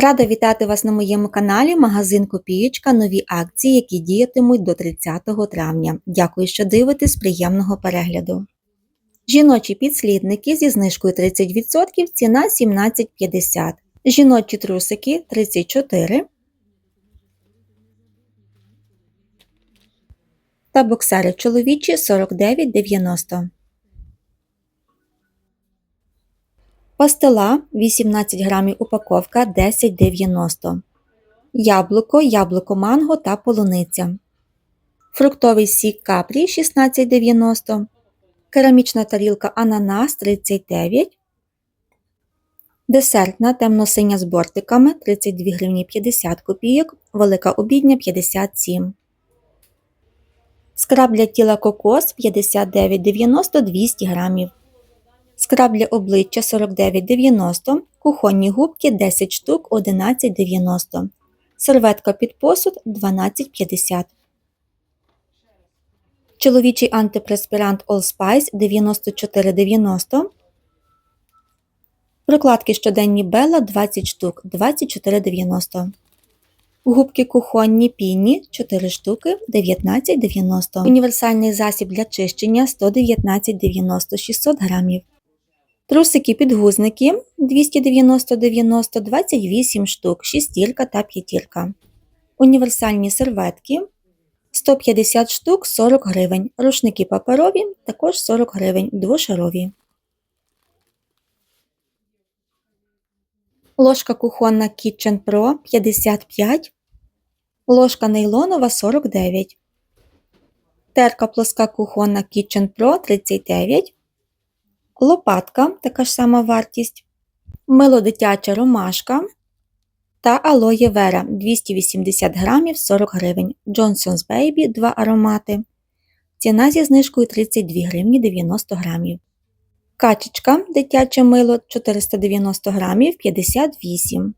Рада вітати вас на моєму каналі Магазин Копієчка. Нові акції, які діятимуть до 30 травня. Дякую, що дивитесь. Приємного перегляду. Жіночі підслідники зі знижкою 30% ціна 17,50. Жіночі трусики 34. Та боксери чоловічі 49,90. Пастила 18 грамів упаковка 10,90. Яблуко, яблуко манго та полуниця. Фруктовий сік капрі 16,90. Керамічна тарілка ананас 39. Десертна темно-синя з бортиками 32 гривні 50 копійок. Велика обідня 57. Скраб для тіла кокос 59,90 200 грамів. Скраб для обличчя 49,90, кухонні губки 10 штук 11,90, серветка під посуд 12,50. Чоловічий антипреспірант Allspice 94,90. Прокладки щоденні Бела 20 штук 24,90. Губки кухонні пінні 4 штуки 19,90. Універсальний засіб для чищення 119,90 600 грамів. Трусики підгузники 290-90 28 штук, шістірка та п'ятірка. Універсальні серветки 150 штук 40 гривень. Рушники паперові також 40 гривень, двошарові. Ложка кухонна Kitchen Pro 55. Ложка нейлонова 49. Терка плоска кухонна Kitchen Pro 39 лопатка, така ж сама вартість, мило дитяча ромашка та алоє вера 280 грамів 40 гривень, Johnson's Baby 2 аромати. Ціна зі знижкою 32 гривні 90 грамів. Качечка дитяче мило 490 грамів 58.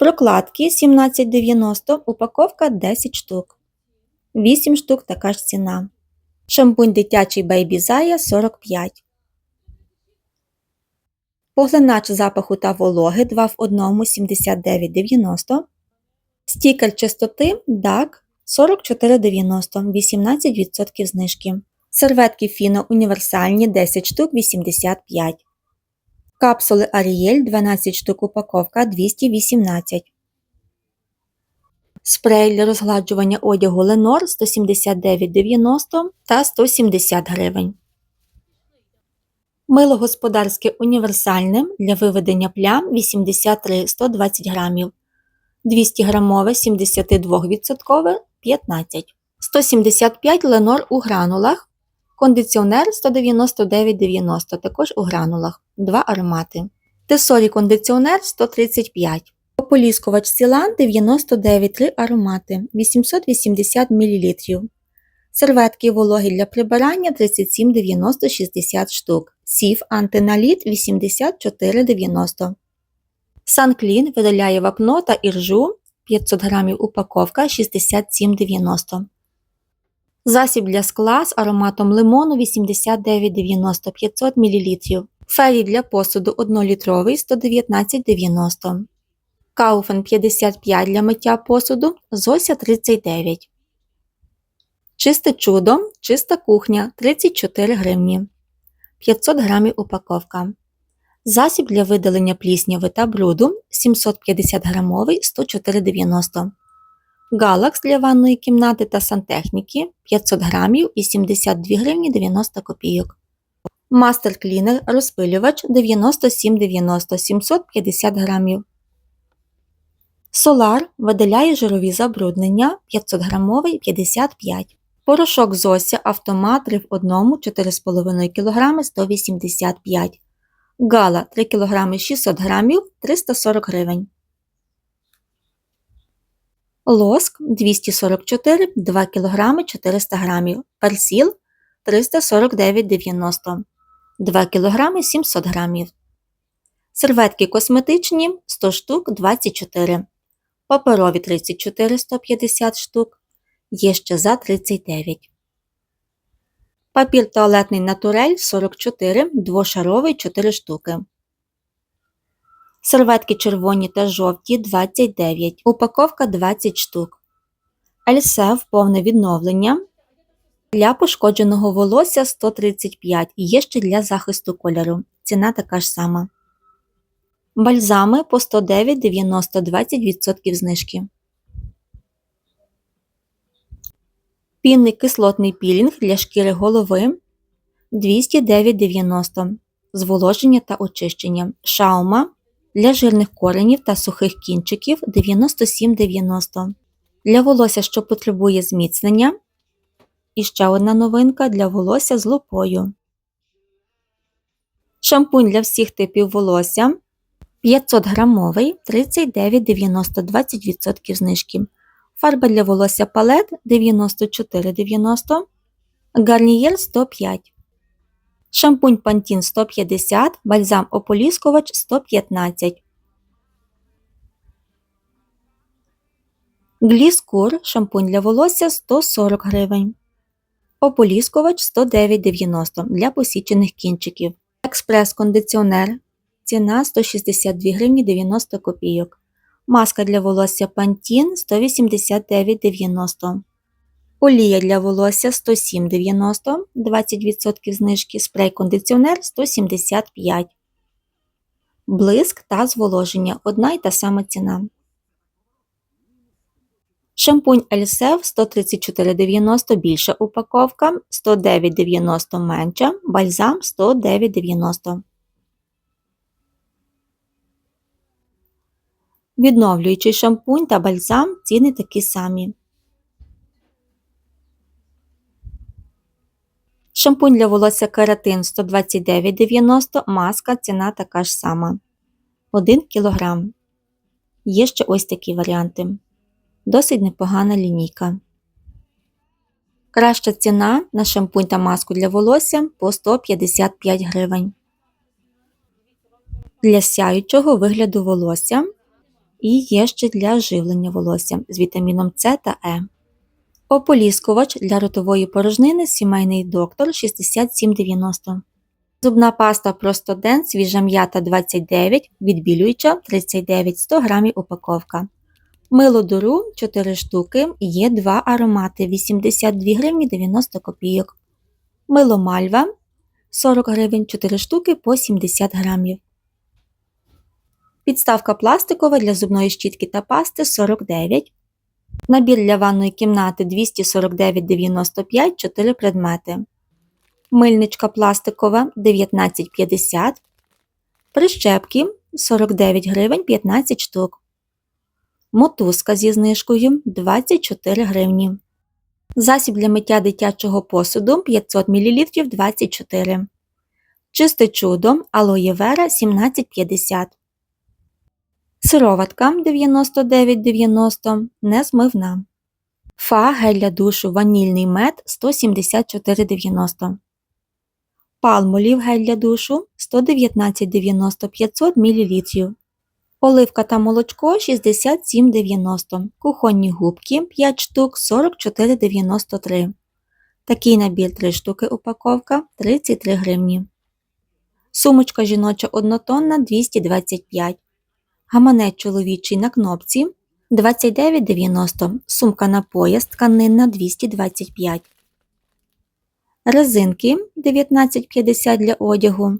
Прокладки 17,90, упаковка 10 штук. 8 штук така ж ціна. Шампунь дитячий Zaya 45. Поглинач запаху та вологи 2 в 1 79,90. Стікер чистоти DAC 44,90 18% знижки. Серветки Фіно універсальні 10 штук 85. Капсули Ariel 12 штук упаковка 218. Спрей для розгладжування одягу Ленор 179,90 та 170 гривень. Мило господарське універсальне для виведення плям 83 120 грамів, 200 грамове 72% 15 175 ленор у гранулах, кондиціонер 199,90 також у гранулах, 2 аромати. Тесорі кондиціонер 135 Ополіскувач Сілан 99 3 аромати 880 мл. Серветки вологі для прибирання 37,90 60 штук. Сів антиналіт 84,90. Санклін видаляє вапно та іржу 500 г упаковка 67,90. Засіб для скла з ароматом лимону 89,90 500 мл. Фері для посуду 1-літровий 119,90 Кауфен 55 для миття посуду, Зося 39. Чисте чудо, чиста кухня 34 гривні. 500 грамів упаковка. Засіб для видалення плісняви та бруду 750 грамовий 104,90 Галакс для ванної кімнати та сантехніки 500 грамів і 72 гривні 90 копійок. Мастер клінер розпилювач 97,90 750 грамів. Солар видаляє жирові забруднення 500 грамовий 55 Порошок Зося автомат 3 в 1 4,5 кг 185 Гала 3 кг 600 г 340 гривень. Лоск 244 2 кг 400 г. Персіл 349,90 2 кг 700 г. Серветки косметичні 100 штук 24 паперові 34 150 штук, є ще за 39. Папір туалетний натурель 44, двошаровий 4 штуки. Серветки червоні та жовті 29, упаковка 20 штук. Ельсев повне відновлення. Для пошкодженого волосся 135 і є ще для захисту кольору. Ціна така ж сама. Бальзами по 109,90 20% знижки. Пінний кислотний пілінг для шкіри голови 209,90 зволоження та очищення. Шаума для жирних коренів та сухих кінчиків 97,90. Для волосся, що потребує зміцнення. І ще одна новинка для волосся з лупою. Шампунь для всіх типів волосся 500 грамовий 39,90 20% знижки. Фарба для волосся палет 94,90 Гарнієр 105 Шампунь Pantene 150, бальзам ополіскувач 115. Гліскур шампунь для волосся 140 гривень. Ополіскувач 109,90 для посічених кінчиків. Експрес-кондиціонер. Ціна 162 гривні 90 копійок. Маска для волосся Pantene 189,90 Олія для волосся 107,90 20% знижки, спрей-кондиціонер 175 Блиск та зволоження одна й та сама ціна. Шампунь Ельсев 134,90 більша упаковка, 109,90 менша, бальзам 109,90. Відновлюючий шампунь та бальзам ціни такі самі. Шампунь для волосся кератин 129,90, маска ціна така ж сама. 1 кг. Є ще ось такі варіанти. Досить непогана лінійка. Краща ціна на шампунь та маску для волосся по 155 гривень. Для сяючого вигляду волосся і є ще для живлення волосся з вітаміном С та Е. Ополіскувач для ротової порожнини сімейний доктор 67,90. Зубна паста Простоден свіжа м'ята 29, відбілююча 39 100 грамів упаковка. Мило дуру 4 штуки, є 2 аромати 82 гривні 90 копійок. Мило мальва 40 гривень 4 штуки по 70 грамів. Підставка пластикова для зубної щітки та пасти 49. Набір для ванної кімнати 249,95 4 предмети. Мильничка пластикова 19,50. Прищепки 49 гривень 15 штук. Мотузка зі знижкою 24 гривні. Засіб для миття дитячого посуду 500 мл 24. Чисте чудо алоє вера 17,50. Сироватка 99,90 незмивна. Фа гель для душу ванільний мед 174,90. Палмолів гель для душу 119,90 500 мл. Оливка та молочко 67,90. Кухонні губки 5 штук 44,93. Такий набір 3 штуки упаковка 33 гривні. Сумочка жіноча однотонна 225 Гаманець чоловічий на кнопці 29,90 Сумка на пояс тканинна 225 Резинки 19,50 для одягу.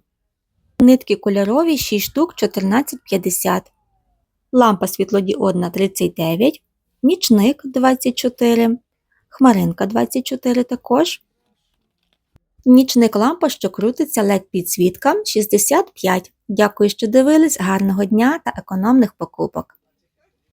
Нитки кольорові 6 штук 14,50 Лампа світлодіодна 39 Нічник 24 Хмаринка 24 також. Нічник лампа, що крутиться LED підсвітка 65. Дякую, що дивились. Гарного дня та економних покупок!